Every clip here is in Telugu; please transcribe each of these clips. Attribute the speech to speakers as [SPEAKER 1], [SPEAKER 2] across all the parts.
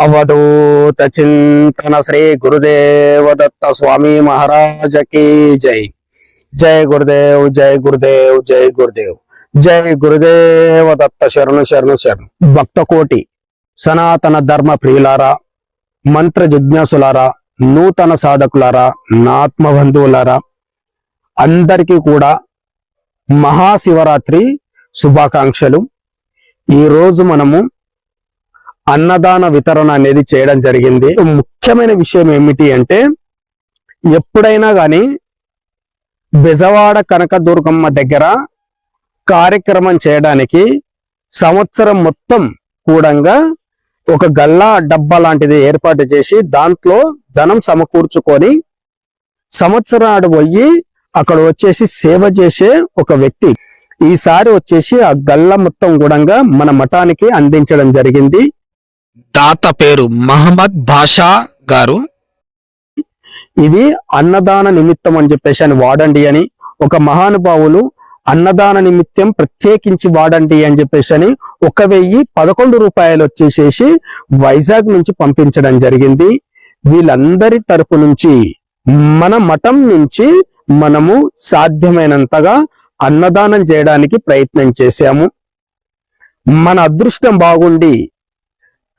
[SPEAKER 1] అవధూత చింతన శ్రీ గురుదేవ దత్త స్వామి మహారాజ కి జై జై గురుదేవ్ జై గురుదేవ్ జై గురుదేవ్ జై గురుదేవ దత్త శరణు శరణు శరణు భక్త కోటి సనాతన ధర్మ ప్రియులారా మంత్ర జిజ్ఞాసులారా నూతన సాధకులారా నాత్మ బంధువులారా అందరికీ కూడా మహాశివరాత్రి శుభాకాంక్షలు. ఈ రోజు మనము అన్నదాన వితరణ అనేది చేయడం జరిగింది. ముఖ్యమైన విషయం ఏమిటి అంటే ఎప్పుడైనా కానీ బెజవాడ కనకదుర్గమ్మ దగ్గర కార్యక్రమం చేయడానికి సంవత్సరం మొత్తం కూడంగా ఒక గల్లా డబ్బా లాంటిది ఏర్పాటు చేసి దాంట్లో ధనం సమకూర్చుకొని సంవత్సరాడు పోయి అక్కడ వచ్చేసి సేవ చేసే ఒక వ్యక్తి ఈసారి వచ్చేసి ఆ గల్ల మొత్తం కూడా మన మఠానికి అందించడం జరిగింది. దాత పేరు మహమ్మద్ బాషా గారు. ఇది అన్నదాన నిమిత్తం అని చెప్పేసి అని వాడండి అని ఒక మహానుభావులు అన్నదాన నిమిత్తం ప్రత్యేకించి వాడండి అని చెప్పేసి అని ఒక వెయ్యి పదకొండు రూపాయలు వచ్చేసేసి వైజాగ్ నుంచి పంపించడం జరిగింది. వీళ్ళందరి తరపు నుంచి మన మఠం నుంచి మనము సాధ్యమైనంతగా అన్నదానం చేయడానికి ప్రయత్నం చేశాము. మన అదృష్టం బాగుండి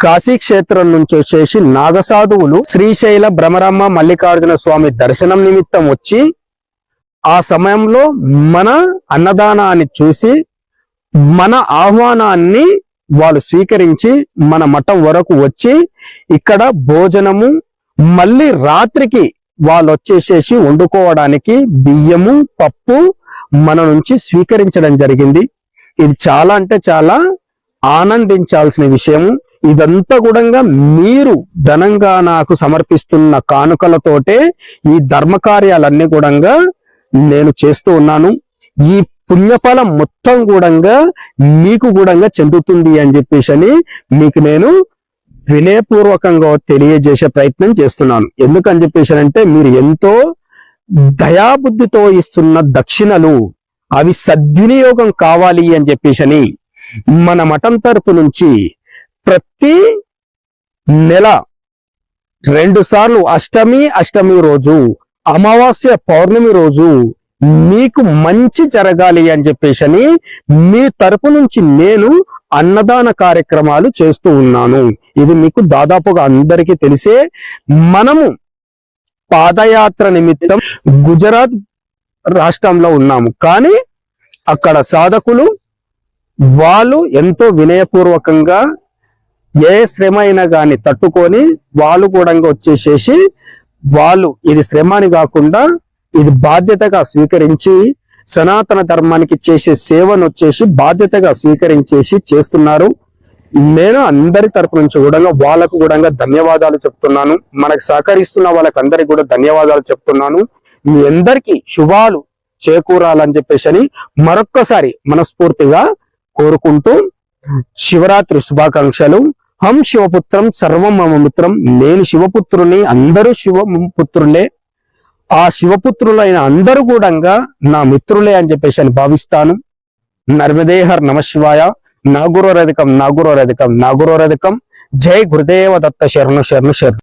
[SPEAKER 1] కాశీ క్షేత్రం నుంచి వచ్చేసి నాగసాధువులు శ్రీశైల భ్రమరమ్మ మల్లికార్జున స్వామి దర్శనం నిమిత్తం వచ్చి ఆ సమయంలో మన అన్నదానాన్ని చూసి మన ఆహ్వానాన్ని వాళ్ళు స్వీకరించి మన మఠం వరకు వచ్చి ఇక్కడ భోజనము మళ్ళీ రాత్రికి వాళ్ళు వచ్చేసేసి వండుకోవడానికి బియ్యము పప్పు మన నుంచి స్వీకరించడం జరిగింది. ఇది చాలా అంటే చాలా ఆనందించాల్సిన విషయము. ఇదంతా కూడా మీరు ధనంగా నాకు సమర్పిస్తున్న కానుకలతోటే ఈ ధర్మ కార్యాలన్నీ కూడా నేను చేస్తూ ఉన్నాను. ఈ పుణ్యఫలం మొత్తం కూడా మీకు కూడా చెందుతుంది అని చెప్పేసి అని మీకు నేను వినయపూర్వకంగా తెలియజేసే ప్రయత్నం చేస్తున్నాను. ఎందుకని చెప్పేసి అంటే మీరు ఎంతో దయాబుద్ధితో ఇస్తున్న దక్షిణలు అవి సద్వినియోగం కావాలి అని చెప్పేసి అని మన మఠం తరపు నుంచి ప్రతి నెల రెండు సార్లు అష్టమి అష్టమి రోజు అమావాస్య పౌర్ణమి రోజు మీకు మంచి జరగాలి అని చెప్పేసి అని మీ తరపు నుంచి నేను అన్నదాన కార్యక్రమాలు చేస్తూ ఉన్నాను. ఇది మీకు దాదాపుగా అందరికీ తెలిసే మనము పాదయాత్ర నిమిత్తం గుజరాత్ రాష్ట్రంలో ఉన్నాము. కానీ అక్కడ సాధకులు వాళ్ళు ఎంతో వినయపూర్వకంగా ఏ శ్రమ అయినా కానీ తట్టుకొని వాళ్ళు కూడా వచ్చేసేసి వాళ్ళు ఇది శ్రమ అని కాకుండా ఇది బాధ్యతగా స్వీకరించి సనాతన ధర్మానికి చేసే సేవను వచ్చేసి బాధ్యతగా స్వీకరించేసి చేస్తున్నారు. నేను అందరి తరపు నుంచి కూడా వాళ్ళకు కూడా ధన్యవాదాలు చెప్తున్నాను. మనకు సహకరిస్తున్న వాళ్ళకందరికి కూడా ధన్యవాదాలు చెప్తున్నాను. మీ అందరికీ శుభాలు చేకూరాలని చెప్పేసి అని మరొక్కసారి మనస్ఫూర్తిగా కోరుకుంటూ శివరాత్రి శుభాకాంక్షలు. హం శివపుత్రం సర్వం మమ మిత్రం. నేను శివపుత్రుని అందరూ శివపుత్రులే ఆ శివపుత్రులైన అందరూ కూడా నా మిత్రులే అని చెప్పేసి అని భావిస్తాను. నర్మదేహర్ నమశివాయ నాగురోరధికం నాగురోరధికం నాగురోరధికం జై గురుదేవ దత్త శరణు శరణు శరణు.